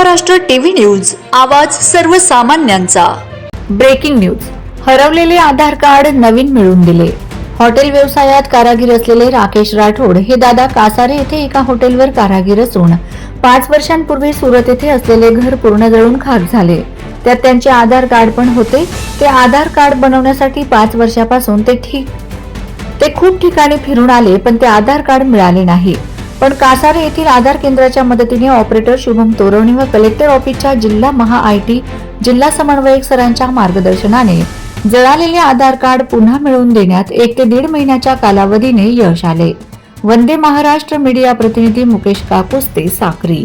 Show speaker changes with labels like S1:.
S1: Maharashtra TV news आवाज सर्वसामान्यांचा.
S2: Breaking news. हरवलेले आधार कार्ड नवीन मिळवून दिले. हॉटेल व्यवसायात कारागीर असलेले राकेश राठोड हे दादा कासारे येथे एका हॉटेलवर कारागीर असून पाच वर्षांपूर्वी सुरत येथे असलेले घर पूर्ण जळून खाक झाले. त्यात त्यांचे आधार कार्ड पण होते. ते आधार कार्ड बनवण्यासाठी पाच वर्षापासून ते ठीक ते खूप ठिकाणी फिरून आले पण ते आधार कार्ड मिळाले नाही. पण कासारे येथील आधार केंद्राच्या मदतीने ऑपरेटर शुभम तोरवणी व कलेक्टर ऑफिसच्या जिल्हा महा आय टी जिल्हा समन्वयक सरांच्या मार्गदर्शनाने जळालेले आधार कार्ड पुन्हा मिळवून देण्यात एक ते दीड महिन्याच्या कालावधीने यश आले. वंदे महाराष्ट्र मीडिया प्रतिनिधी मुकेश काकुस्ते साक्री.